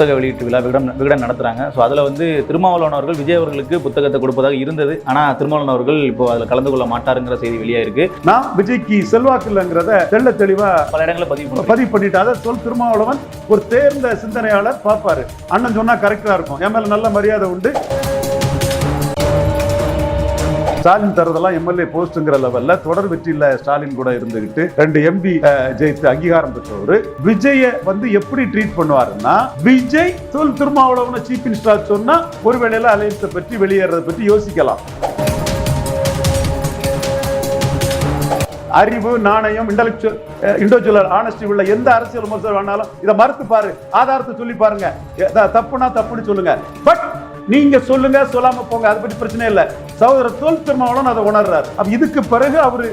புத்தக வெளியீட்டு விழா விகடன் விகடன் நடத்துகிறாங்க ஸோ அதில் வந்து திருமாவளவன் அவர்கள் விஜய் அவர்களுக்கு புத்தகத்தை கொடுப்பதாக இருந்தது. ஆனால் திருமாவளவன் அவர்கள் இப்போ அதில் கலந்து கொள்ள மாட்டாருங்கிற செய்தி வெளியாயிருக்கு. நான் விஜய்க்கு செல்வாக்கு இல்லைங்கிறத தெள்ள தெளிவா பல இடங்களில் பதிவு பண்ணுறாங்க பதிவு பண்ணிட்டு அதை சொல் திருமாவளவன் ஒரு தேர்ந்த சிந்தனையாளர் பார்ப்பாரு. அண்ணன் சொன்னா கரெக்டா இருக்கும். என் மேல நல்ல மரியாதை உண்டு. ஸ்டாலின் தரதெல்லாம் எம்எல்ஏ போஸ்ட்ங்கிற லெவல்ல தொடர் வெற்றியில ஸ்டாலின் கூட இருந்துகிட்டு ரெண்டு எம்பி ஜெயித்து அங்கீகாரம் பெற்றவர். விஜய வந்து எப்படி ட்ரீட் பண்ணுவாருன்னா விஜய் தொல் திருமாவளவனை சீஃப் மினிஸ்டர் சொன்னா ஒருவேளையில அலையன்ஸை பற்றி வெளியேறதை பற்றி யோசிக்கலாம். அறிவு நாணயம் இன்டலெக்சுவல் இண்டிவிஜுவல் ஆனஸ்டி உள்ள எந்த அரசியல் விமர்சனம் வேணாலும் இதை மறுத்து பாரு ஆதாரத்தை சொல்லி பாருங்க. தப்புனா தப்புன்னு சொல்லுங்க. பட் நீங்க சொல்லுங்க சொல்லாம போங்க அதை பத்தி பிரச்சனை இல்லை. சகோதரர் தோல் திருமாவளவன் அதை உணர்றாரு. அப்ப இதுக்கு பிறகு அவரு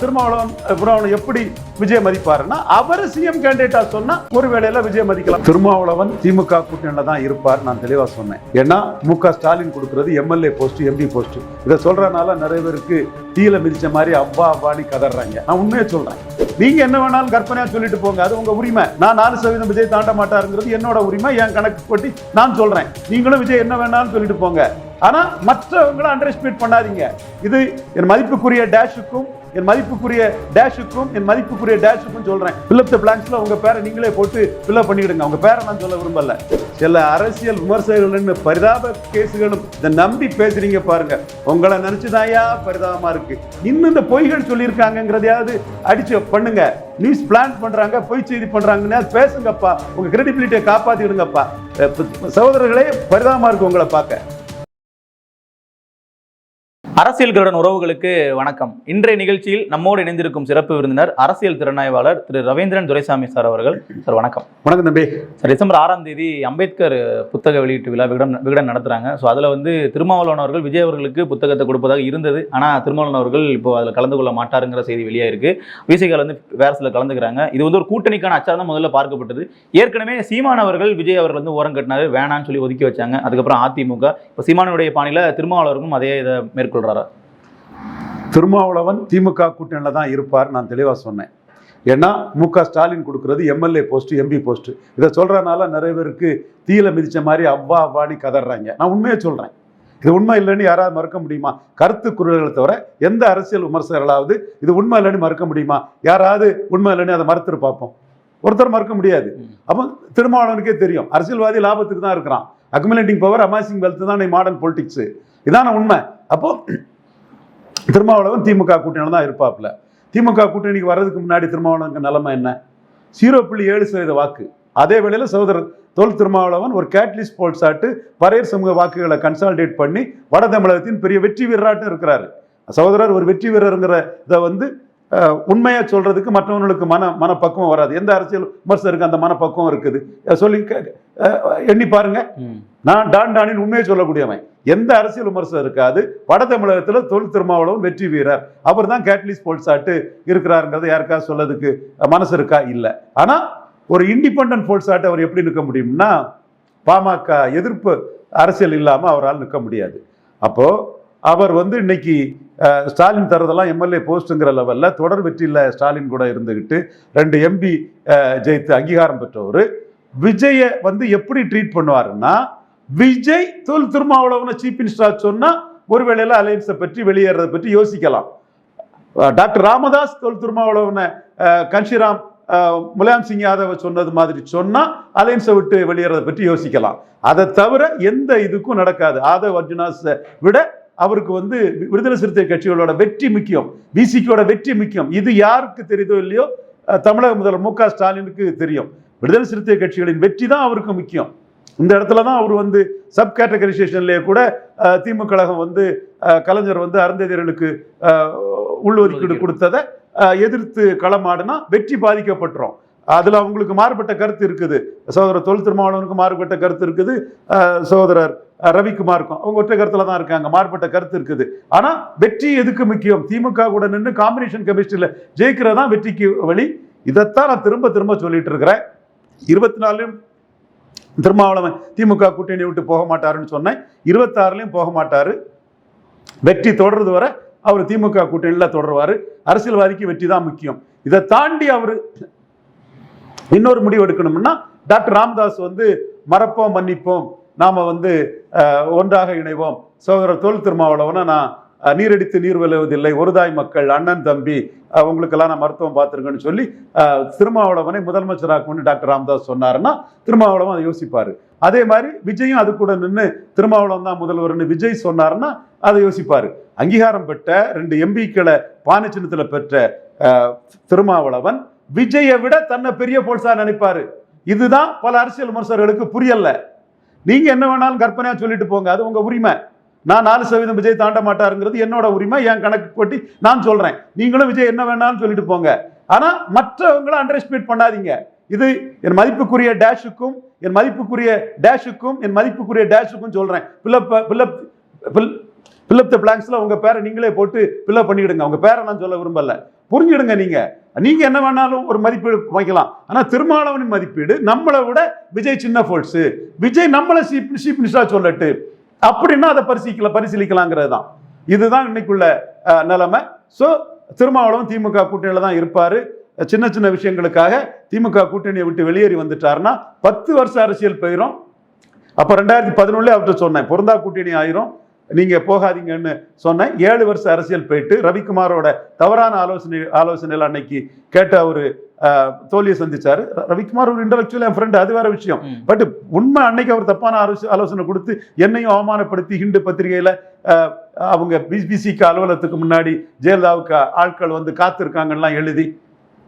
திருமாவளவன் அஹ், திருமாவளவன் எப்படி விஜய் மதிப்பாருன்னா அவர் சிஎம் கேண்டிடேட்டா சொன்னா ஒரு வேளையில விஜய் மதிக்கலாம். திருமாவளவன் திமுக கூட்டணியில தான் இருப்பார் நான் தெளிவா சொன்னேன். ஏன்னா மு க ஸ்டாலின் கொடுக்கறது எம்எல்ஏ போஸ்ட் எம்பி போஸ்ட் இதை சொல்றதுனால நிறைய பேருக்கு தீயில மிதிச்ச மாதிரி அப்பா அப்பான்னு கதறாங்க. நான் உண்மையை சொல்றேன். நீங்க என்ன வேணாலும் கற்பனையா சொல்லிட்டு போங்க. அது உங்க உரிமை. நான் நாலு சதவீதம் விஜய் தாண்ட மாட்டாருங்கிறது என்னோட உரிமை. என் கணக்கு போட்டி நான் சொல்றேன். நீங்களும் விஜய் என்ன வேணாலும் சொல்லிட்டு போங்க. ஆனால் மற்றவங்களை அண்டர் எஸ்டிமேட் பண்ணாதீங்க. இது என் மதிப்புக்குரிய டேஷுக்கும் என் மதிப்புக்குரிய டேஷுக்கும் என் மதிப்புக்குரிய டேஷுக்கும் சொல்கிறேன் பில்லப் த பிளாங்க்ஸ்ல உங்கள் பேரை நீங்களே போட்டு ஃபில்அப் பண்ணிடுங்க உங்கள் பேரை நான் சொல்ல விரும்பல. சில அரசியல் விமர்சகர்கள் பரிதாப கேஸுகளும் இதை நம்பி பேசுகிறீங்க பாருங்க. உங்களை நினச்சிதாயா பரிதாபமாக இருக்கு. இன்னும் இந்த பொய்கள் சொல்லியிருக்காங்கிறதையாவது அடிச்சு பண்ணுங்க. நியூஸ் பிளான் பண்ணுறாங்க பொய் செய்தி பண்றாங்கன்னு பேசுங்கப்பா. உங்கள் கிரெடிபிலிட்டியை காப்பாற்றிடுங்கப்பா சகோதரர்களே பரிதாபமாக இருக்கு உங்களை பார்க்க. அரசியல்களுடன் உறவுகளுக்கு வணக்கம். இன்றைய நிகழ்ச்சியில் நம்மோடு இணைந்திருக்கும் சிறப்பு விருந்தினர் அரசியல் திறனாய்வாளர் திரு. ரவீந்திரன் துரைசாமி சார் அவர்கள். சார் வணக்கம். வணக்கம் தம்பி. சார் டிசம்பர் ஆறாம் தேதி அம்பேத்கர் புத்தக வெளியீட்டு விழா விகடன் விகடன் நடத்துறாங்க. ஸோ அதில் வந்து திருமாவளவன் அவர்கள் விஜய் அவர்களுக்கு புத்தகத்தை கொடுப்பதாக இருந்தது. ஆனால் திருமாவளவன் அவர்கள் இப்போ அதில் கலந்து கொள்ள மாட்டாருங்கிற செய்தி வெளியாயிருக்கு. விசிகால் வந்து வேற சில கலந்துக்கிறாங்க. இது வந்து ஒரு கூட்டணிக்கான அச்சாரம் தான் முதல்ல பார்க்கப்பட்டது. ஏற்கனவே சீமான் அவர்கள் விஜய் அவர்கள் வந்து ஓரம் கட்டினாரு வேணான்னு சொல்லி ஒதுக்கி வச்சாங்க. அதுக்கப்புறம் அதிமுக. இப்போ சீமானுடைய பாணியில் திருமாவளவருக்கும் அதே இதை மேற்கொள்றாரு திருமாவளவன் திமுக கூட்டணியில தான் இருப்பார் நான் தெளிவா சொன்னேன். ஏன்னா மு க ஸ்டாலின் கொடுக்கிறது எம்எல்ஏ போஸ்ட் எம்பி போஸ்ட் இதை சொல்றதுனால நிறைய பேருக்கு தீயில மிதிச்ச மாதிரி அவ்வா அவ்வான்னு கதறாங்க நான் உண்மையை சொல்றேன். இது உண்மை இல்லைன்னு யாராவது மறுக்க முடியுமா? கருத்து குரல்களை தவிர எந்த அரசியல் விமர்சகர்களாவது இது உண்மை இல்லைன்னு மறுக்க முடியுமா? யாராவது உண்மை இல்லைன்னு அதை மறுத்துட்டு பார்ப்போம். ஒருத்தர் மறுக்க முடியாது. அப்போ திருமாவளவனுக்கே தெரியும். அரசியல்வாதி லாபத்துக்கு தான் இருக்கிறான். அக்குமுலேட்டிங் பவர் அமாசிங் வெல்த் தான் மாடர்ன் பொலிட்டிக்ஸ் இதான உண்மை. அப்போ திருமாவளவன் திமுக கூட்டணியில் தான் இருப்பாப்புல. திமுக கூட்டணிக்கு வர்றதுக்கு முன்னாடி திருமாவளவனுக்கு நிலைமை என்ன? ஜீரோ புள்ளி ஏழு சதவீத வாக்கு. அதே வேளையில் சகோதரர் தோல் திருமாவளவன் ஒரு கேட்லிஸ்ட் போல் ஆட்டு பரையர் சமூக வாக்குகளை கன்சால்டேட் பண்ணி வட தமிழகத்தின் பெரிய வெற்றி வீரராட்டும் இருக்கிறாரு. சகோதரர் ஒரு வெற்றி வீரருங்கிற இதை வந்து அஹ், உண்மையா சொல்றதுக்கு மற்றவங்களுக்கு மன மனப்பக்குவம் வராது. எந்த அரசியல் விமர்சகருக்கு அந்த மனப்பக்குவம் இருக்குது? சொல்லி எண்ணி பாருங்க. நான் டான் டானின் உண்மையை சொல்லக்கூடியவன். எந்த அரசியல் விமர்சனம் இருக்காது. வட தமிழகத்தில் தொல் திருமாவளவன் வெற்றி வீரர். அவர் தான் கேட்லிஸ் போல்ஸ் ஆட்டு இருக்கிறாருங்கிறத யாருக்கா சொல்லதுக்கு மனசு இருக்கா? இல்லை. ஆனால் ஒரு இண்டிபெண்டன்ட் போல்ஸ் ஆட்டு அவர் எப்படி நிற்க முடியும்னா பாமக எதிர்ப்பு அரசியல் இல்லாமல் அவரால் நிற்க முடியாது. அப்போ அவர் வந்து இன்னைக்கு ஸ்டாலின் தரதெல்லாம் எம்எல்ஏ போஸ்ட்டுங்கிற லெவலில் தொடர் வெற்றியில் ஸ்டாலின் கூட இருந்துக்கிட்டு ரெண்டு எம்பி ஜெயித்து அங்கீகாரம் பெற்றவர். விஜயை வந்து எப்படி ட்ரீட் பண்ணுவாருன்னா விஜய் தொல் திருமாவளவனை சீஃப் சொன்னால் ஒரு வேளையில் அலையன்ஸை பற்றி வெளியேறதை பற்றி யோசிக்கலாம். டாக்டர் ராமதாஸ் தொல் திருமாவளவனை கன்ஷிராம் முலாயம் சிங் யாதவ சொன்னது மாதிரி சொன்னால் அலையன்ஸை விட்டு வெளியேறதை பற்றி யோசிக்கலாம். அதை தவிர எந்த இதுக்கும் நடக்காது. ஆதவ் அர்ஜுனாஸை விட அவருக்கு வந்து விடுதலை சிறுத்தை கட்சிகளோட வெற்றி முக்கியம் பிசிக்கோட வெற்றி முக்கியம். இது யாருக்கு தெரியுதோ இல்லையோ? தமிழக முதல்வர் மு க ஸ்டாலினுக்கு தெரியும். விடுதலை சிறுத்தை கட்சிகளின் வெற்றி தான் அவருக்கு முக்கியம். இந்த இடத்துல தான் அவர் வந்து சப் கேட்டகரைசேஷன்லேயே கூட திமுக கழகம் வந்து கலைஞர் வந்து அருந்ததியர்களுக்கு உள்ஒதுக்கீடு கொடுத்ததை எதிர்த்து களமாடுனா வெற்றி பாதிக்கப்பட்டுரும். அதில் அவங்களுக்கு மாறுபட்ட கருத்து இருக்குது. சகோதரர் தொல் திருமாவளவனுக்கு மாறுபட்ட கருத்து இருக்குது. சகோதரர் ரவிக்குமாருக்கும் அவங்க ஒற்றை கருத்துல தான் இருக்காங்க. மாறுபட்ட கருத்து இருக்குது. ஆனா வெற்றி எதுக்கு முக்கியம்? திமுக கூட நின்று காம்பினேஷன் கெமிஸ்ட்ரியில் ஜெயிக்கிறதா வெற்றிக்கு வழி. இதைத்தான் நான் திரும்ப திரும்ப சொல்லிட்டு இருக்கிறேன். இருபத்தி நாலுலையும் திருமாவளவன் திமுக கூட்டணி விட்டு போக மாட்டாருன்னு சொன்னேன். இருபத்தாறுலையும் போக மாட்டாரு. வெற்றி தொடர்றது வர அவர் திமுக கூட்டணியில் தொடருவார். அரசியல்வாதிக்கு வெற்றி தான் முக்கியம். இதை தாண்டி அவர் இன்னொரு முடிவு எடுக்கணும்னா டாக்டர் ராமதாஸ் வந்து மறப்போம் மன்னிப்போம். நாம் வந்து ஒன்றாக இணைவோம். சோதர தோல் திருமாவளவனை நான் நீரடித்து நீர் விளைவதில்லை. ஒருதாய் மக்கள் அண்ணன் தம்பி உங்களுக்கெல்லாம் நான் மருத்துவம் பார்த்துருக்கேன்னு சொல்லி திருமாவளவனை முதலமைச்சராக்கணும்னு டாக்டர் ராமதாஸ் சொன்னாருன்னா திருமாவளவன் அதை யோசிப்பார். அதே மாதிரி விஜயும் அது கூட நின்று திருமாவளவன் தான் முதல்வர்னு விஜய் சொன்னாருன்னா அதை யோசிப்பார். அங்கீகாரம் பெற்ற ரெண்டு எம்பிக்களை பானை பெற்ற திருமாவளவன் விஜயை விட தன்னை பெரிய போல்சா நினைப்பாரு. இதுதான் பல அரசியல் விமர்சகர்களுக்கு புரியல. நீங்க என்ன வேணாலும் கற்பனையா சொல்லிட்டு போங்க. அது உங்க உரிமை. நான் நாலு சதவீதம் விஜய் தாண்ட மாட்டாருங்கிறது என்னோட உரிமை என் கணக்கு போட்டி நான் சொல்றேன். நீங்களும் விஜய் என்ன வேணாலும் சொல்லிட்டு போங்க. ஆனா மற்றவங்களை அண்டர் எஸ்டிமேட் பண்ணாதீங்க. இது என் மதிப்புக்குரிய டேஷுக்கும் என் மதிப்புக்குரிய டேஷுக்கும் என் மதிப்புக்குரிய டேஷுக்கும் சொல்றேன். Fill up fill up fill up the பிளாங்க்ஸில் உங்கள் பேரை நீங்களே போட்டு பில்லப் பண்ணிவிடுங்க உங்கள் பேரை நான் சொல்ல விரும்பலை. புரிஞ்சிடுங்க நீங்க. நீங்க என்ன வேணாலும் ஒரு மதிப்பீடு வைக்கலாம். ஆனா திருமாவளவனின் மதிப்பீடு நம்மளை விட விஜய் சின்ன ஃபோர்ஸ் விஜய் நம்மளை சீப் சீப் மினிஸ்டரா சொல்லட்டு. அப்படின்னா அதை பரிசீலிக்கல பரிசீலிக்கலாங்கிறது தான் இதுதான் இன்னைக்குள்ள நிலைமை. ஸோ திருமாவளவன் திமுக கூட்டணியில தான் இருப்பாரு. சின்ன சின்ன விஷயங்களுக்காக திமுக கூட்டணியை விட்டு வெளியேறி வந்துட்டாருன்னா பத்து வருஷம் அரசியல் போயிடும் அப்போ ரெண்டாயிரத்தி பதினொன்னுல அவர்கிட்ட சொன்னேன் பொருந்தா கூட்டணி ஆயிரும். நீங்க போகாதீங்கன்னு சொன்னேன். ஏழு வருஷம் அரசியல் போயிட்டு ரவிக்குமாரோட தவறான ஆலோசனை ஆலோசனையில் அன்னைக்கு கேட்ட ஒரு தோல்வியை சந்திச்சாரு. ரவிக்குமார் ஒரு இன்டலெக்சுவல் என் ஃப்ரெண்ட் அது வேற விஷயம். பட் உண்மை அன்னைக்கு அவர் தப்பான ஆலோச- ஆலோசனை கொடுத்து என்னையும் அவமானப்படுத்தி ஹிண்டு பத்திரிகையில அவங்க பிசிக்கு அலுவலகத்துக்கு முன்னாடி ஜெயலலிதாவுக்கு ஆட்கள் வந்து காத்திருக்காங்கலாம் எழுதி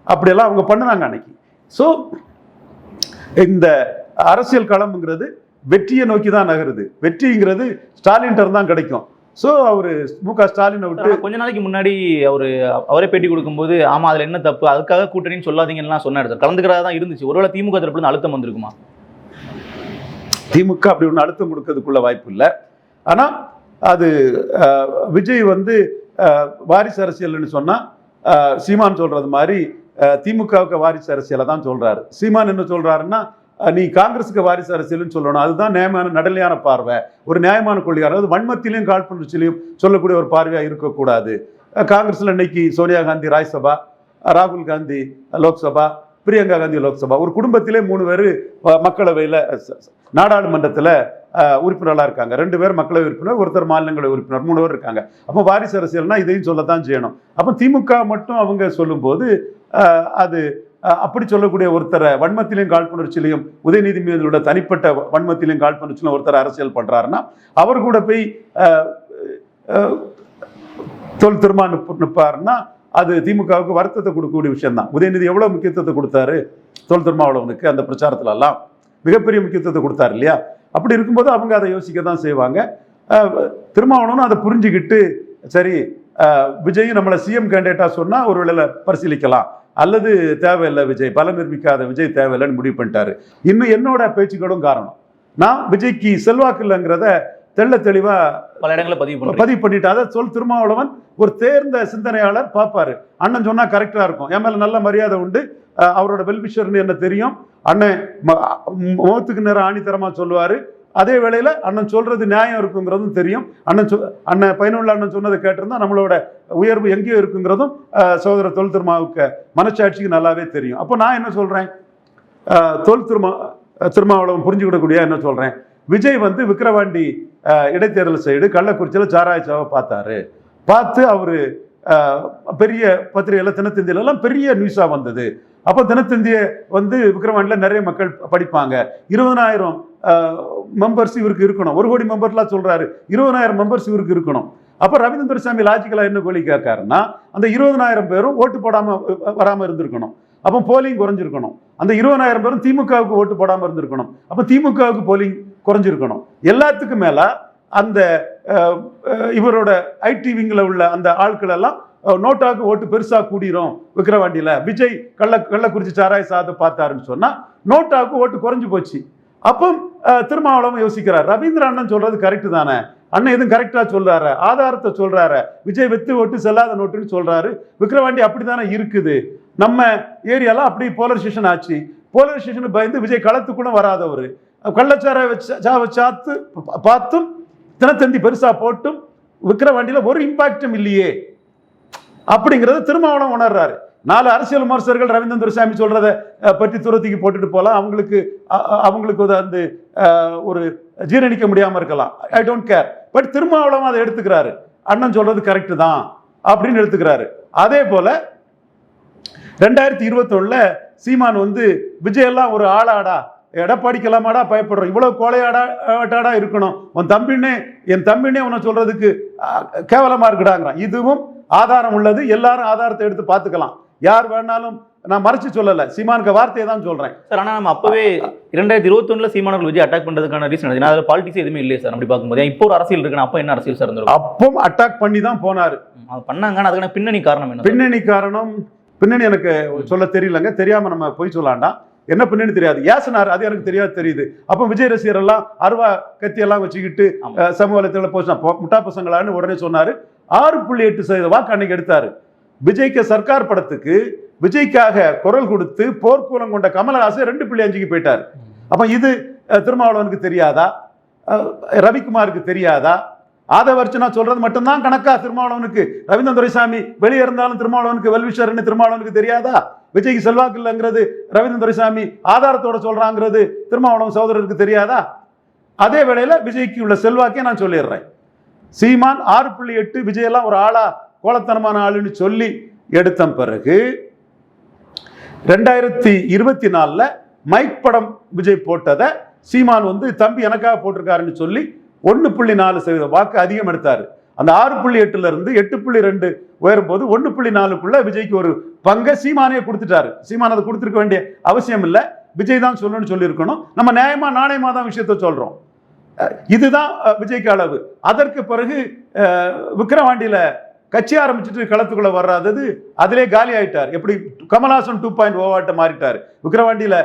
அப்படியெல்லாம் அவங்க பண்ணுனாங்க அன்னைக்கு. ஸோ இந்த அரசியல் களம்ங்கிறது வெற்றியை நோக்கி தான் நகருது. வெற்றிங்கிறது ஸ்டாலின்கிட்ட தான் கிடைக்கும். ஸோ அவர் மு க ஸ்டாலினை விட்டு கொஞ்ச நாளைக்கு முன்னாடி அவரு அவரே பேட்டி கொடுக்கும்போது ஆமா அதுல என்ன தப்பு? அதுக்காக கூட்டணின்னு சொல்லாதீங்கன்னு சொன்னாரு சார். கலந்துக்கிறதா தான் இருந்துச்சு. ஒருவேளை திமுக தரப்புல இருந்து அழுத்தம் வந்திருக்குமா? திமுக அப்படி ஒன்று அழுத்தம் கொடுக்கறதுக்குள்ள வாய்ப்பு இல்லை. ஆனால் அது விஜய் வந்து அஹ், வாரிசு அரசியல்னு சொன்னால் சீமான் சொல்றது மாதிரி அஹ், திமுகவுக்கு வாரிசு அரசியலை தான் சொல்றாரு. சீமான் என்ன சொல்றாருன்னா அஹ், நீ காங்கிரஸுக்கு வாரிசு அரசியல்னு சொல்லணும். அதுதான் நியாயமான நடலையான பார்வை. ஒரு நியாயமான கொள்கை அதாவது வன்மத்திலையும் காழ்ப்புணர்ச்சியிலையும் சொல்லக்கூடிய ஒரு பார்வையாக இருக்கக்கூடாது. காங்கிரஸில் இன்னைக்கு சோனியா காந்தி ராஜ்சபா ராகுல் காந்தி லோக்சபா பிரியங்கா காந்தி லோக்சபா. ஒரு குடும்பத்திலே மூணு பேர் மக்களவையில் நாடாளுமன்றத்தில் உறுப்பினர்களாக இருக்காங்க. ரெண்டு பேர் மக்களவை உறுப்பினர் ஒருத்தர் மாநிலங்களவை உறுப்பினர் மூணு பேர் இருக்காங்க. அப்போ வாரிசு அரசியல்னா இதையும் சொல்லத்தான் செய்யணும். அப்போ திமுக மட்டும் அவங்க சொல்லும்போது அது அப்படி சொல்லக்கூடிய ஒருத்தரை வன்மத்திலையும் காழ்ப்புணர்ச்சியிலையும் உதயநிதி மீதோட தனிப்பட்ட வன்மத்திலையும் காழ்ப்புணர்ச்சியிலும் ஒருத்தர் அரசியல் பண்ணுறாருன்னா அவர் கூட போய் தொல் திருமா நிப்ப- நிப்பாருன்னா அது திமுகவுக்கு வருத்தத்தை கொடுக்கக்கூடிய விஷயம் தான் உதயநிதி எவ்வளோ முக்கியத்துவத்தை கொடுத்தாரு? தொல் திருமாவளவனுக்கு அந்த பிரச்சாரத்துலலாம் மிகப்பெரிய முக்கியத்துவத்தை கொடுத்தாரு இல்லையா? அப்படி இருக்கும்போது அவங்க அதை யோசிக்க தான் செய்வாங்க திருமாவளவனும் அதை புரிஞ்சுக்கிட்டு சரி அஹ், விஜயும் நம்மளை சிஎம் கேண்டிடேட்டா சொன்னா ஒரு வேளை பரிசீலிக்கலாம். அல்லது தேவையில்லை விஜய் பலம் நிரூபிக்காத விஜய் தேவையில்லைன்னு முடிவு பண்ணிட்டாரு. இன்னும் என்னோட பேச்சுக்களும் காரணம். நான் விஜய்க்கு செல்வாக்கு இல்லைங்கிறத தெள்ள தெளிவா பல இடங்களை பதிவு பதிவு பண்ணிட்டு அதை சொல் திருமாவளவன் ஒரு தேர்ந்த சிந்தனையாளர் பார்ப்பாரு. அண்ணன் சொன்னா கரெக்டா இருக்கும். என் மேல நல்ல மரியாதை உண்டு. அவரோட வெல்விஷர்னு என்ன தெரியும்? அண்ணன் முகத்துக்கு நேரம் ஆணித்தரமா சொல்லுவாரு. அதே வேளையில் அண்ணன் சொல்கிறது நியாயம் இருக்குங்கிறதும் தெரியும். அண்ணன் சொ அண்ணன் பயனுள்ள அண்ணன் சொன்னதை கேட்டிருந்தா நம்மளோட உயர்வு எங்கேயோ இருக்குங்கிறதும் சோதர தொல் திருமாவுக்கு மனச்சாட்சிக்கு நல்லாவே தெரியும். அப்போ நான் என்ன சொல்கிறேன் தொல் திருமா திருமாவளவன் புரிஞ்சுக்கிடக்கூடிய என்ன சொல்கிறேன் விஜய் வந்து விக்கிரவாண்டி இடைத்தேர்தல் சைடு கள்ளக்குறிச்சியில் சாராயச்சாவை பார்த்தாரு. பார்த்து அவர் பெரிய பத்திரிகையில் தினத்தந்தியிலெல்லாம் பெரிய நியூஸாக வந்தது. அப்போ தினத்தந்திய வந்து விக்கிரவாண்டியில் நிறைய மக்கள் படிப்பாங்க. இருபதனாயிரம் மெம்பர்ஸ் இவருக்கு இருக்கணும். ஒரு கோடி மெம்பர்லாம் சொல்கிறாரு இருபதனாயிரம் மெம்பர்ஸ் இவருக்கு இருக்கணும். அப்போ ரவீந்திர சாமி லாஜிக்கலா என்ன கோழி கேட்காருன்னா அந்த இருபதனாயிரம் பேரும் ஓட்டு போடாமல் வராமல் இருந்திருக்கணும். அப்போ போலிங் குறைஞ்சிருக்கணும். அந்த இருபதனாயிரம் பேரும் திமுகவுக்கு ஓட்டு போடாமல் இருந்திருக்கணும். அப்போ திமுகவுக்கு போலிங் குறைஞ்சிருக்கணும். எல்லாத்துக்கும் மேலே அந்த இவரோட ஐடி விங்கில் உள்ள அந்த ஆட்கள் எல்லாம் நோட்டாவுக்கு ஓட்டு பெருசாக கூடிரும் விக்கிரவாண்டியில் விஜய் கள்ள கள்ளக்குறிச்சி சாராய சாதை பார்த்தாருன்னு சொன்னால் நோட்டாவுக்கு ஓட்டு குறைஞ்சு போச்சு. அப்போ அஹ், திருமாவளவன் யோசிக்கிறார் ரவீந்திர அண்ணன் சொல்கிறது கரெக்டு தானே? அண்ணன் எதுவும் கரெக்டாக சொல்கிறாரு ஆதாரத்தை சொல்கிறாரு விஜய் வெத்து ஓட்டு செல்லாத நோட்டுன்னு சொல்கிறாரு விக்கிரவாண்டி அப்படித்தானே இருக்குது? நம்ம ஏரியாலாம் அப்படி போலரைசேஷன் ஆச்சு. போலரைசேஷன் பயந்து விஜய் களத்துக்குள்ள வராதவர். கள்ளச்சார வச்சா சாவை சாத்து பார்த்தும் தினத்தந்தி பெருசாக போட்டும் விக்கிரவாண்டியில் ஒரு இம்பாக்டும் இல்லையே. அப்படிங்கிறத திருமாவளம் உணர்றாரு. நாலு அரசியல் விமர்சகர்கள் ரவீந்திரன் துரைசாமி சொல்றத பற்றி துரத்திக்கு போட்டுட்டு போகலாம். அவங்களுக்கு அவங்களுக்கு அந்த ஒரு ஜீரணிக்க முடியாமல் இருக்கலாம். ஐ டோன்ட் கேர் பட் திருமாவளம் அதை எடுத்துக்கிறாரு. அண்ணன் சொல்றது கரெக்டு தான் அப்படின்னு எடுத்துக்கிறாரு. அதே போல ரெண்டாயிரத்தி இருபத்தொன்னுல சீமான் வந்து விஜயெல்லாம் ஒரு ஆளாடா. எடப்பாடிக்கலாமாடா பயப்படுறோம். இவ்வளவு கோலையாடாட்டாடா இருக்கணும். உன் தம்பின்னே என் தம்பின்னே உன்னை சொல்றதுக்கு கேவலமாக கேவலமா இருக்குடாங்கிறான். இதுவும் ஆதாரம் உள்ளது எல்லாரும் ஆதாரத்தை எடுத்து பார்த்துக்கலாம். யார் வேணாலும் நான் மறைச்சு சொல்லல சீமானுக்கு வார்த்தையை தான் சொல்றேன். சார் ஆனா நம்ம அப்பவே இரண்டாயிரத்தி இருபத்தொன்னுல சீமானவர்கள் விஜய் அட்டாக் பண்றதுக்கான ரீசன் ஏன்னா அதுல பாலிடிக்ஸ் எதுவுமே இல்லையே சார் அப்படி பார்க்கும்போது. இப்போ ஒரு அரசியல் இருக்குன்னா அப்போ என்ன அரசியல் சார் இருந்திருக்கும்? அப்பவும் அட்டாக் பண்ணி தான் போனாரு. அது பண்ணாங்க. அதுக்கான பின்னணி காரணம் என்ன? பின்னணி காரணம் பின்னணி எனக்கு சொல்ல தெரியலங்க. தெரியாம நம்ம போய் சொல்லாண்டாம் என்ன பின்னணி தெரியாது. ஏசனார் அது எனக்கு தெரியாது தெரியுது. அப்போ விஜய் ரசிகர் எல்லாம் அருவா கத்தி எல்லாம் வச்சுக்கிட்டு சமூக வலைத்தள போஸ்ட் முட்டா பசங்களான்னு உடனே சொன்னாரு. ஆறு புள்ளி எட்டு சதவீத வாக்கு அன்னைக்கு எடுத்தாரு. விஜய்க்கு சர்க்கார் படத்துக்கு விஜய்க்காக குரல் கொடுத்து போர்க்கூலம் கொண்ட கமலஹாசன் ரெண்டு புள்ளி அஞ்சுக்கு போயிட்டார். அப்ப இது திருமாவளவனுக்கு தெரியாதா? ரவிக்குமாருக்கு தெரியாதா? ஆதவர்ச்சனா சொல்றது மட்டும்தான் கணக்கா? திருமாவளவனுக்கு. ரவீந்திரன் துரைசாமி வெளியே இருந்தாலும் திருமாவளவனுக்கு வெல்விஷர்னு திருமாவளவனுக்கு தெரியாதா? விஜய்க்கு செல்வாக்கு இல்லைங்கிறது ரவீந்திரன் துரைசாமி ஆதாரத்தோட சொல்றாங்கிறது திருமாவளவன் சகோதரருக்கு தெரியாதா? அதே வேளையில விஜய்க்கு உள்ள செல்வாக்கே நான் சொல்லிடுறேன். சீமான் ஆறு புள்ளி எட்டு விஜயெல்லாம் ஒரு ஆளா கோலத்தனமான ஆளுன்னு சொல்லி எடுத்த பிறகு ரெண்டாயிரத்தி இருபத்தி நாலில் மைக் படம் விஜய் போட்டதை சீமான் வந்து தம்பி எனக்காக போட்டிருக்காருன்னு சொல்லி ஒன்று புள்ளி நாலு சதவீத வாக்கு அதிகம் எடுத்தார். அந்த ஆறு புள்ளி எட்டுல இருந்து எட்டு புள்ளி ரெண்டு உயரும் போது ஒன்று புள்ளி நாலுக்குள்ள விஜய்க்கு ஒரு பங்கை சீமானே கொடுத்துட்டாரு. சீமான அதை கொடுத்துருக்க வேண்டிய அவசியம் இல்லை. விஜய் தான் சொல்லணும்னு சொல்லியிருக்கணும். நம்ம நியாயமா நாணயமா தான் விஷயத்த சொல்றோம். இதுதான் விஜய்க்கு அளவு. அதற்கு பிறகு அஹ், விக்கிரவாண்டியில கட்சி ஆரம்பிச்சுட்டு களத்துக்குள்ள வர்றாதது அதிலே காலி ஆயிட்டார். எப்படி? கமல்ஹாசன் டூ பாயிண்ட் ஓவாட்ட மாறிட்டார். விக்கிரவாண்டியில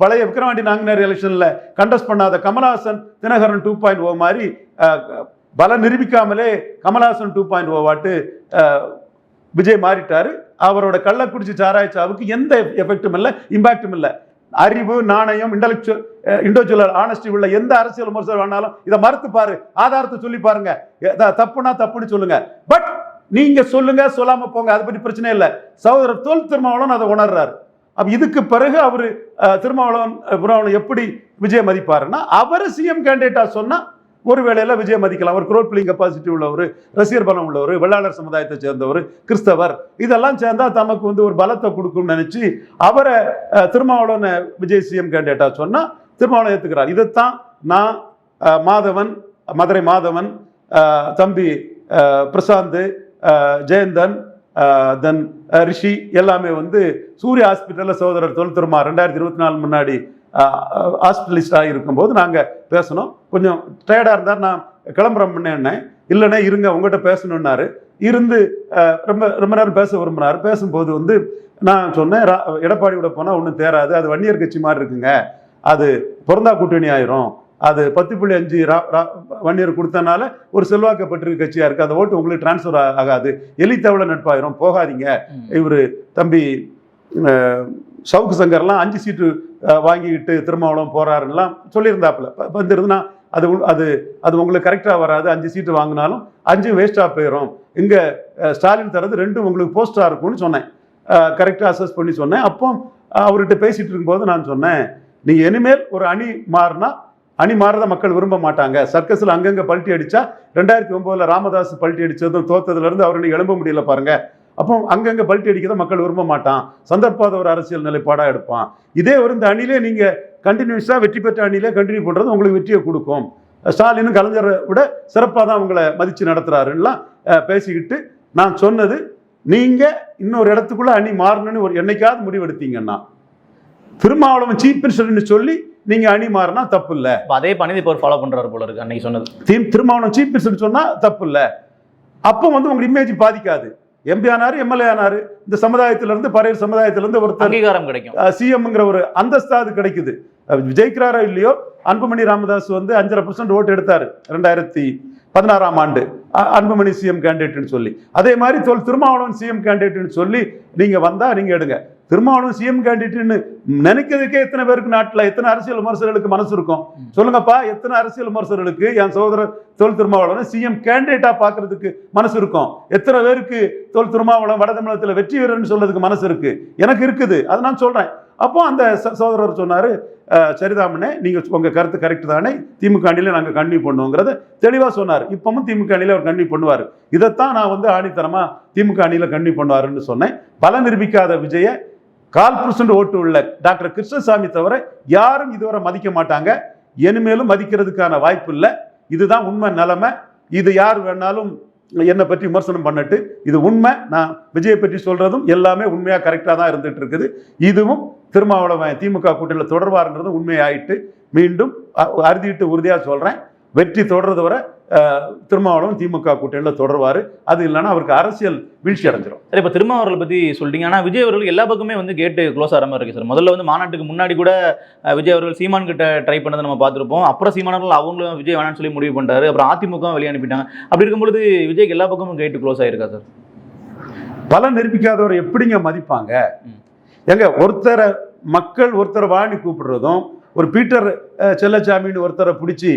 பழைய விக்ரவாண்டி நாங்குநேர் எலெக்ஷனில் கண்டஸ்ட் பண்ணாத Kamal Haasan Dinakaran two point O மாதிரி பல பலம் நிரூபிக்காமலே Kamal Haasan two point O vote Vijay மாறிட்டாரு. அவரோட கள்ளக்குறிச்சி சாராய்ச்சாவுக்கு எந்த எஃபெக்டும் இல்லை இம்பாக்டும் இல்லை. அறிவு நாணயம் இன்டலெக்சுவல் இண்டிவிஜுவல் ஆனஸ்டி உள்ள எந்த அரசியல் விமர்சனம் வேணாலும் இதை மறுத்து பாரு ஆதாரத்தை சொல்லி பாருங்க. தப்புனா தப்புன்னு சொல்லுங்க. பட் நீங்க சொல்லுங்க சொல்லாம போங்க அதை பற்றி பிரச்சனை இல்லை. சகோதரர் தோல் திருமாவளவன் அதை உணர்றாரு. அப்போ இதுக்கு பிறகு அவர் திருமாவளவன் திருமாவளவன் எப்படி விஜய் மதிப்பாருன்னா அவர் சிஎம் கேண்டிடேட்டாக சொன்னால் ஒரு வேளையில் விஜய் மதிக்கலாம். ஒரு குரோட் பிளிங் கெப்பாசிட்டி உள்ளவர் ரசிகர் பலம் உள்ளவர் வெள்ளாளர் சமுதாயத்தை சேர்ந்தவர் கிறிஸ்தவர் இதெல்லாம் சேர்ந்தால் தமக்கு வந்து ஒரு பலத்தை கொடுக்கும்னு நினச்சி அவரை திருமாவளவனை விஜய் சிஎம் கேண்டிடேட்டாக சொன்னால் திருமாவளவன் ஏற்றுக்கிறார் இதைத்தான் நான் மாதவன் மதுரை மாதவன் தம்பி பிரசாந்த் ஜெயந்தன் தென் ரிஷி எல்லாமே வந்து சூரிய ஹாஸ்பிட்டலில் சகோதரர் தொல்திருமா ரெண்டாயிரத்தி இருபத்தி நாலு முன்னாடி ஹாஸ்பிட்டலிஸ்டாக இருக்கும்போது நாங்கள் பேசணும் கொஞ்சம் டயர்டாக இருந்தால் நான் கிளம்புறோம் பண்ணேன் இல்லைண்ணே இருங்க உங்கள்கிட்ட பேசணுன்னாரு இருந்து ரொம்ப ரொம்ப நேரம் பேச விரும்புனார். பேசும்போது வந்து நான் சொன்னேன் ரா- எடப்பாடியோட போனால் ஒன்றும் தேராது. அது வன்னியர் கட்சி மாதிரி இருக்குங்க. அது பிறந்தா கூட்டணி ஆயிரும். அது பத்து புள்ளி அஞ்சு வன்னியர் கொடுத்தனால ஒரு செல்வாக்கப்பட்டிருக்க கட்சியா இருக்கு. அந்த ஓட்டு உங்களுக்கு டிரான்ஸ்ஃபர் ஆகாது. எலித்தவள நட்பாயிரும் போகாதீங்க. இவர் தம்பி சவுக்கு சங்கர்லாம் அஞ்சு சீட்டு வாங்கிக்கிட்டு திருமாவளம் போறாருலாம் சொல்லியிருந்தாப்புல. வந்திருந்தா அது அது அது உங்களுக்கு கரெக்டாக வராது. அஞ்சு சீட்டு வாங்கினாலும் அஞ்சு வேஸ்ட்டாக போயிடும் இங்கே ஸ்டாலின் தரது ரெண்டும் உங்களுக்கு போஸ்டாக இருக்கும்னு சொன்னேன். கரெக்டாக அசஸ் பண்ணி சொன்னேன். அப்போ அவர்கிட்ட பேசிட்டு இருக்கும்போது நான் சொன்னேன் நீங்கள் இனிமேல் ஒரு அணி மாறினா அணி மாறத மக்கள் விரும்ப மாட்டாங்க. சர்க்கஸில் அங்கங்கே பல்ட்டி அடித்தா ரெண்டாயிரத்தி ஒம்போதில் ராமதாஸ் பல்ட்டி அடிச்சதும் தோத்ததுலேருந்து அவர் எழும்ப முடியல பாருங்கள் அப்போ அங்கங்கே பல்ட்டி அடிக்கிறத மக்கள் விரும்ப மாட்டான். சந்தர்ப்பாத ஒரு அரசியல் நிலைப்பாடாக எடுப்பான். இதே ஒரு இந்த அணிலே நீங்கள் கண்டினியூஸாக வெற்றி பெற்ற அணிலே கண்டினியூ பண்ணுறது உங்களுக்கு வெற்றியை கொடுக்கும். ஸ்டாலினும் கலைஞரை விட சிறப்பாக தான் உங்களை மதித்து நடத்துகிறாருலாம் பேசிக்கிட்டு நான் சொன்னது நீங்கள் இன்னொரு இடத்துக்குள்ளே அணி மாறணும்னு ஒரு என்னைக்காவது முடிவெடுத்தீங்கன்னா திருமாவளவன் சீஃப் மினிஸ்டர்னு சொல்லி நீங்க அணி மாறினா தப்பு இல்லை அதே பண்ணி இப்போ ஃபாலோ பண்றாரு போல இருக்கு அன்னைக்கு சொன்னது. தீம் திருமாவளவன் சீஃப் மினிஸ்டர் சொன்னா தப்பு இல்லை அப்போ வந்து உங்க இமேஜ் பாதிக்காது. எம்பி ஆனாரு எம்எல்ஏ ஆனாரு இந்த சமுதாயத்துல இருந்து பறையர் சமுதாயத்துல இருந்து ஒருத்தர் அங்கீகாரம் கிடைக்கும். சிஎம்ங்கிற ஒரு அந்தஸ்தாது கிடைக்குது. அவர் ஜெயிக்கிறாரோ இல்லையோ அன்புமணி ராமதாஸ் வந்து அஞ்சரை பர்சன்ட் ஓட்டு எடுத்தாரு ரெண்டாயிரத்தி பதினாறாம் ஆண்டு. அன்புமணி சிஎம் கேண்டிடேட்னு சொல்லி. அதே மாதிரி தொல் திருமாவளவன் சிஎம் கேண்டிடேட்னு சொல்லி நீங்க வந்தா நீங்க எடுங்க. திருமாவளவன் சிஎம் கேண்டிடேட்னு நினைக்கிறதுக்கே எத்தனை பேருக்கு நாட்டில் எத்தனை அரசியல் விமர்சகர்களுக்கு மனசு இருக்கும்? சொல்லுங்கப்பா எத்தனை அரசியல் விமர்சகர்களுக்கு என் சகோதரர் தொல் திருமாவளவன் சிஎம் கேண்டிடேட்டாக பார்க்கறதுக்கு மனசு இருக்கும்? எத்தனை பேருக்கு தொல் திருமாவளவன் வட தமிழகத்தில் வெற்றி வீரர்னு சொல்றதுக்கு மனசு இருக்கு? எனக்கு இருக்குது. அதை நான் சொல்றேன். அப்போ அந்த சகோதரர் சொன்னார் "அஹ், சரிதாமனே நீங்க கருத்து கரெக்ட் தானே? திமுக அணியில் நாங்கள் கண்டினியூ பண்ணுவோங்கிறத தெளிவாக சொன்னார். இப்பவும் திமுக அணியில் அவர் கண்டினியூ பண்ணுவார். இதைத்தான் நான் வந்து ஆணித்தனமாக திமுக அணியில் கண்டினியூ பண்ணுவாருன்னு சொன்னேன். பல நிரூபிக்காத விஜயை கால் பர்சன்ட் ஓட்டு உள்ள டாக்டர் கிருஷ்ணசாமி தவிர யாரும் இதுவரை மதிக்க மாட்டாங்க. இனிமேலும் மதிக்கிறதுக்கான வாய்ப்பு இல்லை. இதுதான் உண்மை நிலைமை. இது யார் வேணாலும் என்னை பற்றி விமர்சனம் பண்ணட்டு இது உண்மை. நான் விஜயை பற்றி சொல்கிறதும் எல்லாமே உண்மையாக கரெக்டாக தான் இருந்துட்டு இருக்குது. இதுவும் திருமாவளவன் திமுக கூட்டணியில் தொடர்வாருங்கிறது உண்மையாயிட்டு மீண்டும் அ- அறுதிட்டு உறுதியாக சொல்கிறேன் வெற்றி தொடர்றது வரை திருமாவளவன் திமுக கூட்டணியில் தொடர்வார். அது இல்லைன்னா அவருக்கு அரசியல் வீழ்ச்சி அடைஞ்சிரும். சார் இப்போ திரும்ப அவர்களை பத்தி சொல்லிட்டீங்க ஆனா விஜய் அவர்கள் எல்லா பக்கமே வந்து கேட்டு க்ளோஸ் ஆகிற மாதிரி இருக்கு சார். முதல்ல வந்து மாநாட்டுக்கு முன்னாடி கூட விஜய் அவர்கள் சீமான் கிட்ட ட்ரை பண்ணதை நம்ம பார்த்திருப்போம். அப்புறம் சீமானவர்கள் அவங்களும் விஜய் வேணாம்னு சொல்லி முடிவு பண்ணிட்டாரு. அப்புறம் அதிமுக வெளியே அனுப்பிட்டாங்க அப்படி இருக்கும்பொழுது விஜய்க்கு எல்லா பக்கமும் கேட்டு க்ளோஸ் ஆயிருக்கா சார்? பலன் நிரூபிக்காதவரை எப்படிங்க மதிப்பாங்க. எங்க ஒருத்தரை மக்கள் ஒருத்தரை வாணி கூப்பிடுறதும் ஒரு பீட்டர் செல்லச்சாமின்னு ஒருத்தரை பிடிச்சி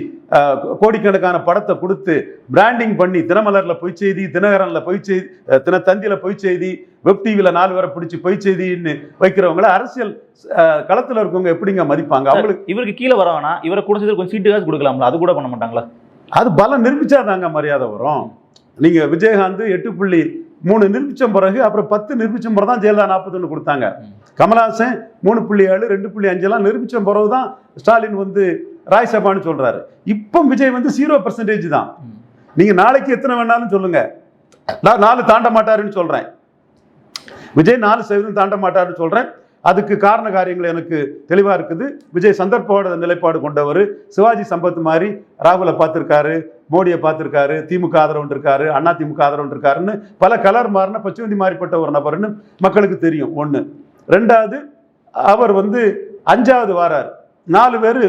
கோடிக்கணக்கான படத்தை கொடுத்து பிராண்டிங் பண்ணி தினமலர்ல பொய் செய்தி தினகரன்ல பொய் செய்தி தினத்தந்தியில பொய் செய்தி வெப் டிவியில நாலு பேரை பிடிச்சி பொய் செய்தின்னு வைக்கிறவங்கள அரசியல் களத்துல இருக்கவங்க எப்படிங்க மதிப்பாங்க? அவங்களுக்கு இவருக்கு கீழே வர வேணாம். இவரை கூட சேர்த்து கொஞ்சம் சீட்டுக்காவது கொடுக்கலாம்ல அது கூட பண்ண மாட்டாங்களா? அது பலம் நிரூபிச்சாதாங்க மரியாதை வரும். நீங்க விஜயகாந்த் எட்டு புள்ளி மூணு நிரூபிச்ச பிறகு அப்புறம் பத்து நிரூபிச்ச பிறகு தான் ஜெயலலிதா நாற்பத்தொன்று கொடுத்தாங்க. கமலஹாசன் மூணு புள்ளி ஏழு ரெண்டு புள்ளி அஞ்செல்லாம் நிரூபித்த பிறகு தான் ஸ்டாலின் வந்து ராஜ்சபான்னு சொல்கிறாரு இப்போ விஜய் வந்து ஜீரோ பர்சன்டேஜ் தான். நீங்கள் நாளைக்கு எத்தனை வேணாலும் சொல்லுங்கள் நான் நாலு தாண்ட மாட்டாருன்னு சொல்கிறேன் விஜய் நாலு சதவீதம் தாண்ட மாட்டாருன்னு சொல்கிறேன் அதுக்கு காரண காரியங்கள் எனக்கு தெளிவாக இருக்குது. விஜய் சந்தர்ப்போட நிலைப்பாடு கொண்டவர். சிவாஜி சம்பத் மாதிரி ராகுலை பார்த்துருக்காரு மோடியை பார்த்துருக்காரு திமுக ஆதரவு இருக்காரு அண்ணா திமுக ஆதரவு இருக்காருன்னு பல கலர் மாறின பச்சுவந்தி மாறிப்பட்ட ஒரு நபர்னு மக்களுக்கு தெரியும். ஒன்று ரெண்டாவது அவர் வந்து அஞ்சாவது வாரார். நாலு பேர்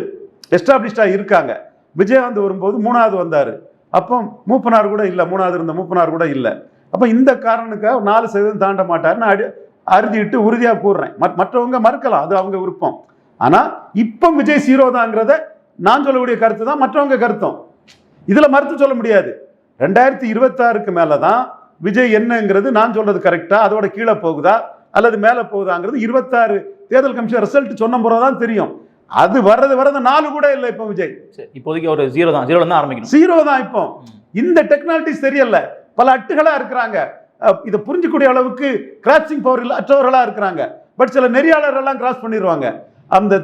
எஸ்டாப்ளிஷ்டாக இருக்காங்க. விஜயகாந்த் வரும்போது மூணாவது வந்தார். அப்போ மூப்பனார் கூட இல்லை மூணாவது இருந்த மூப்பனார் கூட இல்லை. அப்போ இந்த காரணனுக்காக நாலு சதவீதம் தாண்ட மாட்டார்னு அடி அறுதிட்டு உறுதியாக கூறுறேன். மற்றவங்க மறுக்கலாம் அது அவங்க விருப்பம். ஆனால் இப்போ விஜய் சீரோ தாங்கிறத நான் சொல்லக்கூடிய கருத்து தான் மற்றவங்க கருத்தும். இதில் மறுத்து சொல்ல முடியாது. ரெண்டாயிரத்தி இருபத்தாறுக்கு மேலே தான் விஜய் என்னங்கிறது நான் சொல்றது கரெக்டாக அதோட கீழே போகுதா? அல்லது மேலே போகுதாங்கிறது இருபத்தாறு தேர்தல் கமிஷன் ரிசல்ட் சொன்ன பிறகு தான் தெரியும். அது வர்றது வர்றது நாலு கூட இல்லை இப்போ விஜய். இப்போதைக்கு ஒரு ஜீரோ தான். ஜீரோல தான் ஆரம்பிக்கணும். ஜீரோ தான் இப்போ. இந்த டெக்னாலஜிஸ் தெரியல. பல அட்டுகளா இருக்கிறாங்க. இதை புரிஞ்சுக்கூடிய அளவுக்கு கிராசிங் பவர் இல்ல அற்றவர்களா இருக்கிறாங்க. பட் சில நெறியாளர் எல்லாம் கிராஸ் பண்ணிடுவாங்க அந்த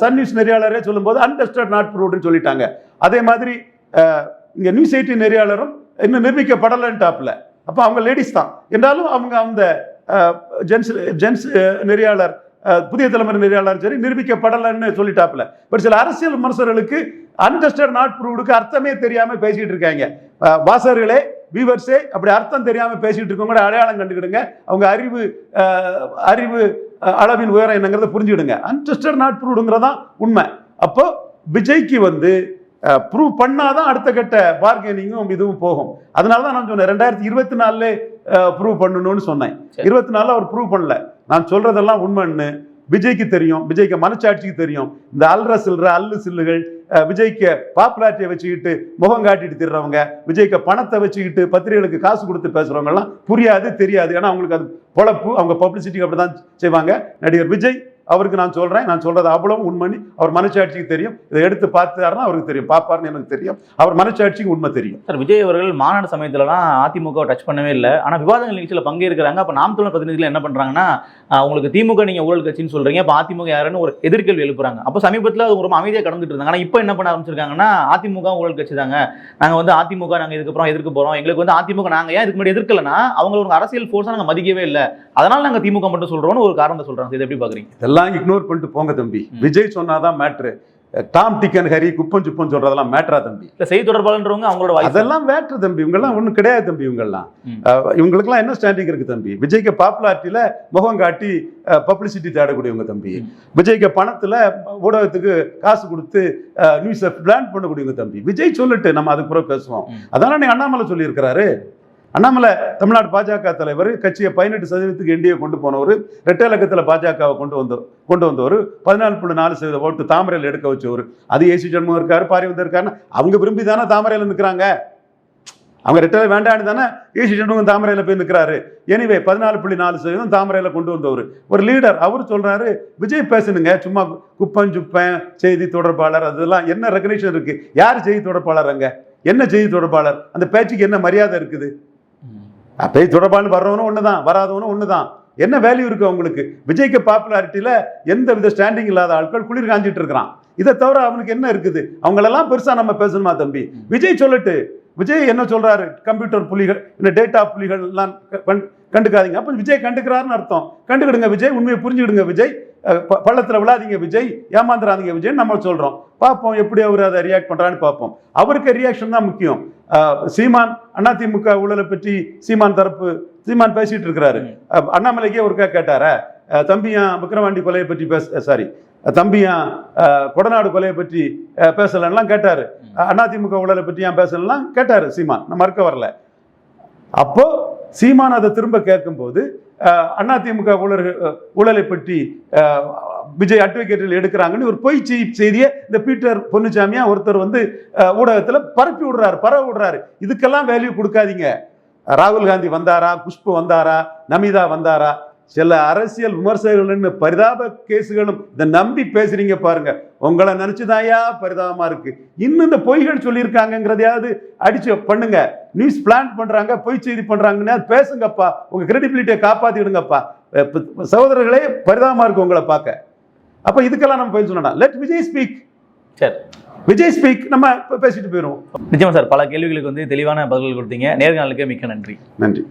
சன் நியூஸ் நெறியாளரே சொல்லும்போது அன்டெஸ்டட் நாட் ப்ரூவ்டுன்னு சொல்லிட்டாங்க. அதே மாதிரி இங்க நியூஸ் எயிட்டின் நெறியாளரும் இன்னும் நிரூபிக்கப்படலைன்ட்டாப்ல அப்போ அவங்க லேடிஸ் தான். என்றாலும் அவங்க அந்த ஜென்ஸ் ஜென்ஸ் நெறியாளர் புதிய தலைமுறை நெறியாளர் சரி நிரூபிக்கப்படலைன்னு சொல்லிட்டாப்புல. பட் சில அரசியல் விமர்சகர்களுக்கு அன்டஸ்டட் நாட் ப்ரூவ்டுக்கு அர்த்தமே தெரியாமல் பேசிக்கிட்டு இருக்காங்க. வாசகர்களே வியூவர்ஸே அப்படி அர்த்தம் தெரியாமல் பேசிகிட்டு இருக்கவங்க அடையாளம் கண்டுக்கிடுங்க. அவங்க அறிவு அறிவு அளவின் உயரம் என்னங்கிறத புரிஞ்சுக்கிடுங்க. அன்டஸ்டட் நாட் ப்ரூவ்டுங்கிறதான் உண்மை. அப்போ விஜய்க்கு வந்து ப்ரூவ் பண்ணாதான் அடுத்த கட்ட பார்கெனிங்கும் இதுவும் போகும். அதனால தான் நான் சொன்னேன் ரெண்டாயிரத்தி இருபத்தி நாலுல ப்ரூவ் பண்ணணும்னு சொன்னேன். இருபத்தி நாலுல அவர் ப்ரூவ் பண்ணல. நான் சொல்றதெல்லாம் உண்மைன்னு விஜய்க்கு தெரியும் விஜய்க்கு மனச்சாட்சிக்கு தெரியும். இந்த அல்ற சில்ற அல்லு சில்லுகள் விஜய்க்கு பாப்புலாரிட்டியை வச்சுக்கிட்டு முகம் காட்டிட்டு திடுறவங்க விஜய்க்கு பணத்தை வச்சுக்கிட்டு பத்திரிகைகளுக்கு காசு கொடுத்து பேசுறவங்க எல்லாம் புரியாது தெரியாது. ஏன்னா அவங்களுக்கு அது பொழப்பு அவங்க பப்ளிசிட்டிக்கு அப்படிதான் செய்வாங்க. நடிகர் விஜய் அவருக்கு நான் சொல்றேன் நான் சொல்றது அவ்வளவு உண்மைன்னு அவர் மனச்சாட்சிக்கு தெரியும். இதை எடுத்து பார்த்தாருன்னா அவருக்கு தெரியும். பார்ப்பாருன்னு எனக்கு தெரியும். அவர் மனச்சாட்சிக்கு உண்மை தெரியும். சார் விஜய் அவர்கள் மாநாடு சமயத்துலலாம் அதிமுக டச் பண்ணவே இல்லை. ஆனால் விவாதங்கள் நிகழ்ச்சியில் பங்கேற்கிறாங்க. அப்போ நாம் தமிழர் பிரதிநிதிகள் என்ன பண்ணுறாங்கன்னா உங்களுக்கு திமுக நீங்கள் ஊழல் கட்சின்னு சொல்றீங்க. அப்போ அதிமுக யாருன்னு ஒரு எதிர்கேள்வி எழுப்புறாங்க. அப்போ சமீபத்தில் அது ரொம்ப அமைதியாக கடந்துட்டு இருந்தாங்க. ஆனால் இப்போ என்ன பண்ண ஆரம்பிச்சிருக்காங்கன்னா அதிமுக ஊழல் கட்சி தாங்க. நாங்கள் வந்து அதிமுக நாங்கள் இதுக்கப்புறம் எதிர்க்க போகிறோம் எங்களுக்கு வந்து அதிமுக நாங்கள் ஏன் இதுக்கு முன்னாடி எதிர்க்கலன்னா அவங்க ஒரு அரசியல் ஃபோர்ஸாக நாங்கள் மதிக்கவே இல்லை. அதனால நாங்கள் திமுக மட்டும் சொல்கிறோம்னு ஒரு காரணத்தை சொல்கிறாங்க இதை எப்படி பார்க்குறீங்க இதெல்லாம் இக்னோர் பண்ணிட்டு போங்க தம்பி. விஜய் சொன்னாதான் matter Tom dick and Harry குப்பம் சுப்பம் சொல்றதெல்லாம் மேட்ரா தம்பி. இல்லை செய்தி தொடர்பாளன்றவங்க அவங்களோட அதெல்லாம் மேட்ரு தம்பி இவங்கெல்லாம் ஒன்றும் கிடையாது தம்பி இவங்கெல்லாம். இவங்களுக்கெல்லாம் என்ன ஸ்டாண்டிங் இருக்கு தம்பி? விஜய்க்கு பாப்புலாரிட்டியில முகம் காட்டி பப்ளிசிட்டி தேடக்கூடியவங்க தம்பி. விஜய்க்கு பணத்துல ஊடகத்துக்கு காசு கொடுத்து நியூஸை பிளான் பண்ணக்கூடியவங்க தம்பி. விஜய் சொல்லிட்டு நம்ம அதுக்கு பிறகு பேசுவோம். ம். அதான நீ அண்ணாமலை சொல்லியிருக்கிறாரு. அண்ணாமலை தமிழ்நாடு பாஜக தலைவர் கட்சியை பதினெட்டு சதவீதத்துக்கு என்டிஏ கொண்டு போனவர் ரெட்டை இலக்கத்தில் பாஜகவை கொண்டு வந்த கொண்டு வந்தவர் பதினாலு புள்ளி நாலு சதவீத ஓட்டு தாமரையில் எடுக்க வச்சவர். அது ஏசி ஜென்மம் இருக்காரு பாரிவந்தர் இருக்காருன்னு அவங்க விரும்பி தானே தாமரையில் நிற்கிறாங்க அவங்க ரெட்டை வேண்டான்னு தானே ஏசி ஜென்மம் தாமரையில் போய் நிற்கிறாரு எனிவே பதினாலு புள்ளி நாலு சதவீதம் தாமரையில் கொண்டு வந்தவர். ஒரு லீடர் அவர் சொல்கிறாரு விஜய் பேசணுங்க சும்மா குப்பம் சுப்பேன் செய்தி தொடர்பாளர் அதெல்லாம் என்ன ரெகனேஷன் இருக்குது யார் செய்தி தொடர்பாளர் அங்கே? என்ன செய்தி தொடர்பாளர்? அந்த பேச்சுக்கு என்ன மரியாதை இருக்குது? பேச்சு தொடர்பாளர் வர்றவனும் தான் வராதவனும் ஒன்று தான் என்ன வேல்யூ இருக்குது அவங்களுக்கு? விஜய்க்கு பாப்புலாரிட்டியில் எந்த வித ஸ்டாண்டிங் இல்லாத ஆட்கள் குளிர் காஞ்சிட்டு இருக்கிறான். இதை தவிர அவனுக்கு என்ன இருக்குது? அவங்களெல்லாம் பெருசாக நம்ம பேசணுமா தம்பி? விஜய் சொல்லட்டு விஜய் என்ன சொல்கிறாரு கம்ப்யூட்டர் புலிகள் இந்த டேட்டா புலிகள்லாம் கண்டுக்காதீங்க. அப்போ விஜய் கண்டுக்கிறாருன்னு அர்த்தம். கண்டுக்கிடுங்க விஜய் உண்மையை புரிஞ்சுக்கிடுங்க விஜய். பள்ளத்தில் ப- விழாதீங்க விஜய் ஏமாந்துடாதீங்க விஜய் நம்ம சொல்கிறோம் பார்ப்போம் எப்படி அவர் அதை ரியாக்ட் பண்ணுறான்னு பார்ப்போம். அவருக்கு ரியாக்ஷன் தான் முக்கியம். சீமான் அதிமுக ஊழலை பற்றி சீமான் தரப்பு சீமான் பேசிட்டு இருக்கிறாரு. அண்ணாமலைக்கே ஒருக்கா கேட்டாரா? தம்பியா விக்ரவாண்டி கொலையை பற்றி பேச சாரி தம்பியா கொடநாடு கொலையை பற்றி பேசலன்னுலாம் கேட்டாரு. அதிமுக ஊழலை பற்றி ஏன் பேசலாம் கேட்டாரு சீமான். நான் மறுக்க வரல. அப்போ சீமான் அதை திரும்ப கேட்கும்போது அதிமுக ஊழல் ஊழலை பற்றி விஜய் அட்வொகேட்டில் எடுக்கிறாங்கன்னு ஒரு பொய் செய்தியை இந்த பீட்டர் பொன்னுச்சாமியா ஒருத்தர் வந்து ஊடகத்தில் பரப்பி விடுறாரு பரவ விடுறாரு. இதுக்கெல்லாம் வேல்யூ கொடுக்காதீங்க. ராகுல் காந்தி வந்தாரா? குஷ்பு வந்தாரா? நமிதா வந்தாரா? சில அரசியல் விமர்சகர்கள்னு பரிதாப கேஸுகளும் இதை நம்பி பேசுறீங்க பாருங்க. உங்களை நினைச்சுதாயா பரிதாபமா இருக்கு. இன்னும் இந்த பொய்கள் சொல்லியிருக்காங்கங்கிறதையாவது அடிச்சு பண்ணுங்க. நியூஸ் பிளான் பண்றாங்க பொய் செய்தி பண்றாங்கன்னா பேசுங்கப்பா. உங்க கிரெடிபிலிட்டியை காப்பாத்திடுங்கப்பா. சகோதரர்களே பரிதாபமா இருக்கு உங்களை பார்க்க. அப்ப இதுக்கெல்லாம் நம்ம போய் சொல்லணும் லெட் விஜய் ஸ்பீக் சரி விஜய் ஸ்பீக் நம்ம பேசிட்டு போயிடுவோம். நிச்சயமா சார் பல கேள்விகளுக்கு வந்து தெளிவான பதில்கள் கொடுத்தீங்க. நேர்காணலுக்கு மிக்க நன்றி. நன்றி.